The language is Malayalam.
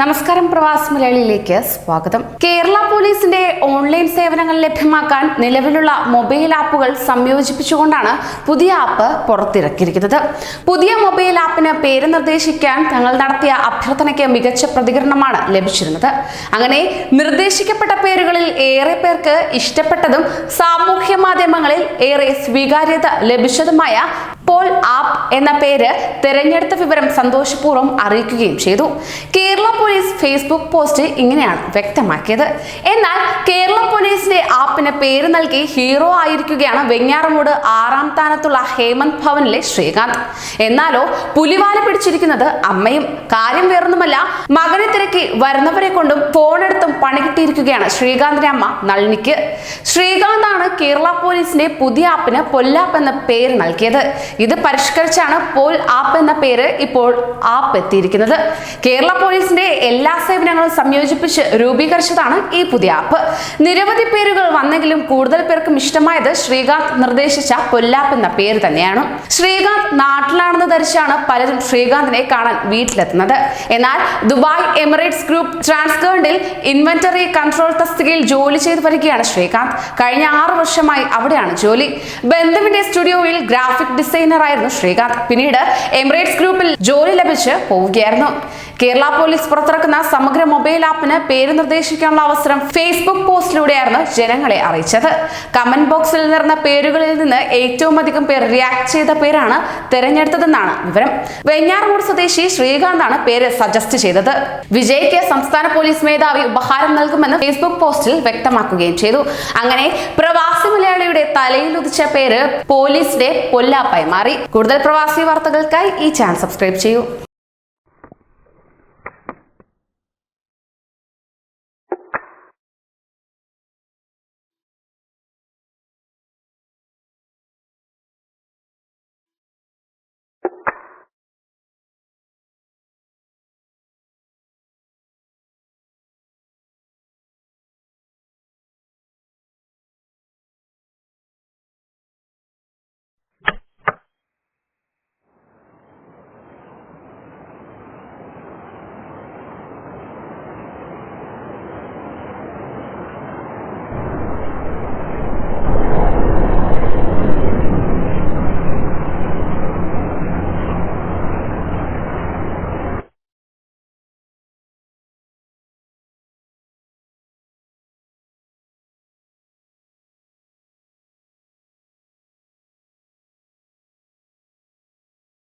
നമസ്കാരം പ്രവാസ് മലയാളിയിലേക്ക് സ്വാഗതം. കേരള പോലീസിന്റെ ഓൺലൈൻ സേവനങ്ങൾ ലഭ്യമാക്കാൻ നിലവിലുള്ള മൊബൈൽ ആപ്പുകൾ സംയോജിപ്പിച്ചുകൊണ്ടാണ് പുതിയ ആപ്പ് പുറത്തിറക്കിയിരിക്കുന്നത്. പുതിയ മൊബൈൽ ആപ്പിന് പേര് നിർദ്ദേശിക്കാൻ തങ്ങൾ നടത്തിയ അഭ്യർത്ഥനയ്ക്ക് മികച്ച പ്രതികരണമാണ് ലഭിച്ചിരുന്നത്. അങ്ങനെ നിർദ്ദേശിക്കപ്പെട്ട പേരുകളിൽ ഏറെ പേർക്ക് ഇഷ്ടപ്പെട്ടതും സാമൂഹ്യ മാധ്യമങ്ങളിൽ ഏറെ സ്വീകാര്യത ലഭിച്ചതുമായ പോൾ ആപ്പ് എന്ന പേര് തെരഞ്ഞെടുത്ത വിവരം സന്തോഷപൂർവം അറിയിക്കുകയും ചെയ്തു. കേരള പോലീസ് ഫേസ്ബുക്ക് പോസ്റ്റ് ഇങ്ങനെയാണ് വ്യക്തമാക്കിയത്. എന്നാൽ കേരള പോലീസിന്റെ ആപ്പിന് പേര് നൽകി ഹീറോ ആയിരിക്കുകയാണ് വെഞ്ഞാറമൂട് ആറാം സ്ഥാനത്തുള്ള ഹേമന്ത് ഭവനിലെ ശ്രീകാന്ത്. എന്നാലോ പുലിവാല പിടിച്ചിരിക്കുന്നത് അമ്മയും. കാര്യം വേറൊന്നുമല്ല മകനെ തിരക്കി വരുന്നവരെ കൊണ്ടും ഫോണെടുത്തും പണി കിട്ടിയിരിക്കുകയാണ് ശ്രീകാന്തിന്റെ അമ്മ നളിനിക്ക്. ശ്രീകാന്താണ് കേരള പോലീസിന്റെ പുതിയ ആപ്പിന് പൊല്ലാപ്പ് എന്ന പേര് നൽകിയത്. ഇത് പരിഷ്കരിച്ചാണ് പോൽ ആപ്പ് എന്ന പേര് ഇപ്പോൾ ആപ്പ് എത്തിയിരിക്കുന്നത്. കേരള പോലീസിന്റെ എല്ലാ സേവനങ്ങളും സംയോജിപ്പിച്ച് രൂപീകരിച്ചതാണ് ഈ പുതിയ ആപ്പ്. നിരവധി പേരുകൾ വന്നെങ്കിലും കൂടുതൽ പേർക്കും ഇഷ്ടമായത് ശ്രീകാന്ത് നിർദ്ദേശിച്ച പൊല്ലാപ്പ് എന്ന പേര് തന്നെയാണ്. ശ്രീകാന്ത് നാട്ടിലാണെന്ന് ധരിച്ചാണ് പലരും ശ്രീകാന്തിനെ കാണാൻ വീട്ടിലെത്തുന്നത്. എന്നാൽ ദുബായ് എമിറേറ്റ്സ് ഗ്രൂപ്പ് ട്രാൻസ്കേണ്ടിൽ ഇൻവെന്ററി കൺട്രോൾ തസ്തികയിൽ ജോലി ചെയ്തു വരികയാണ് ശ്രീകാന്ത്. കഴിഞ്ഞ ആറു വർഷമായി അവിടെയാണ് ജോലി. ബന്ധുവിന്റെ സ്റ്റുഡിയോയിൽ ഗ്രാഫിക് ഡിസൈനർ ആയിരുന്നു ശ്രീകാന്ത്. പിന്നീട് എമിറേറ്റ്സ് ഗ്രൂപ്പിൽ ജോലി ലഭിച്ച് പോവുകയായിരുന്നു. കേരള പോലീസ് പുറത്തിറക്കുന്ന സമഗ്ര മൊബൈൽ ആപ്പിന് പേര് നിർദ്ദേശിക്കാനുള്ള അവസരം ഫേസ്ബുക്ക് പോസ്റ്റിലൂടെയായിരുന്നു ജനങ്ങളെ അറിയിച്ചത്. കമന്റ് ബോക്സിൽ നിറഞ്ഞ പേരുകളിൽ നിന്ന് ഏറ്റവും അധികം പേർ റിയാക്ട് ചെയ്ത പേരാണ് തെരഞ്ഞെടുത്തതെന്നാണ് വിവരം. വെഞ്ഞാറമൂട് സ്വദേശി ശ്രീകാന്താണ് പേര് സജസ്റ്റ് ചെയ്തത്. വിജയ്ക്ക് സംസ്ഥാന പോലീസ് മേധാവി ഉപഹാരം നൽകുമെന്ന് ഫേസ്ബുക്ക് പോസ്റ്റിൽ വ്യക്തമാക്കുകയും ചെയ്തു. അങ്ങനെ പ്രവാസി മലയാളിയുടെ തലയിൽ ഉദിച്ച പേര് പോലീസിന്റെ പൊല്ലാപ്പായി മാറി. കൂടുതൽ പ്രവാസി വാർത്തകൾക്കായി ഈ ചാനൽ സബ്സ്ക്രൈബ് ചെയ്യൂ.